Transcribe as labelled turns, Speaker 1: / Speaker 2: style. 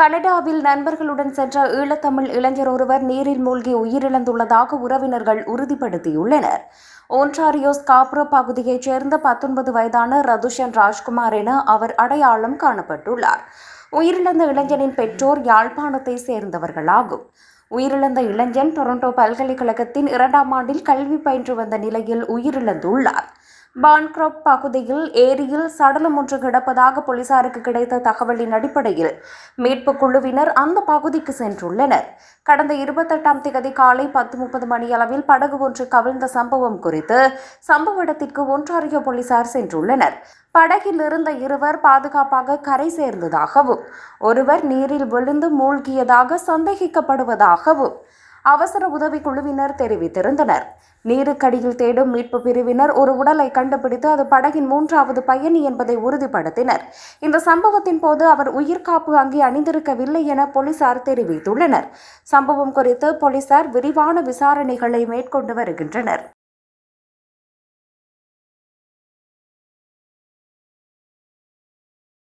Speaker 1: கனடாவில் நண்பர்களுடன் சென்ற ஈழத்தமிழ் இளைஞர் ஒருவர் நீரில் மூழ்கி உயிரிழந்துள்ளதாக உறவினர்கள் உறுதிப்படுத்தியுள்ளனர். ஒன்டாரியோ ஸ்காப்ரோ பகுதியைச் சேர்ந்த பத்தொன்பது வயதான ரதுஷன் ராஜ்குமார் என அவர் அடையாளம் காணப்பட்டுள்ளார். உயிரிழந்த இளைஞனின் பெற்றோர் யாழ்ப்பாணத்தை சேர்ந்தவர்களாகும். உயிரிழந்த இளைஞன் டொரண்டோ பல்கலைக்கழகத்தின் இரண்டாம் ஆண்டில் கல்வி பயின்று வந்த நிலையில் உயிரிழந்துள்ளார். பான்க்ரோப் பகுதியில் ஏரியில் சடலம் ஒன்று கிடப்பதாக போலீசாருக்கு கிடைத்த தகவலின் அடிப்படையில் மீட்புக் குழுவினர் அந்த பகுதிக்கு சென்றுள்ளனர். கடந்த இருபத்தெட்டாம் தேதி காலை பத்து முப்பது மணியளவில் படகு ஒன்று கவிழ்ந்த சம்பவம் குறித்து சம்பவ இடத்திற்கு ஒன்றாரியோ போலீசார் சென்றுள்ளனர். படகில் இருந்த இருவர் பாதுகாப்பாக கரை சேர்ந்ததாகவும் ஒருவர் நீரில் விழுந்து மூழ்கியதாக சந்தேகிக்கப்படுவதாகவும் அவசர உதவி குழுவினர் தெரிவித்திருந்தனர். நீருக்கடியில் தேடும் மீட்பு பிரிவினர் ஒரு உடலை கண்டுபிடித்து அது படகின் மூன்றாவது பயணி என்பதை உறுதிப்படுத்தினர். இந்த சம்பவத்தின் போது அவர் உயிர்காப்பு அங்கே அணிந்திருக்கவில்லை என போலீசார் தெரிவித்துள்ளனர். சம்பவம் குறித்து போலீசார் விரிவான விசாரணைகளை மேற்கொண்டு வருகின்றனர்.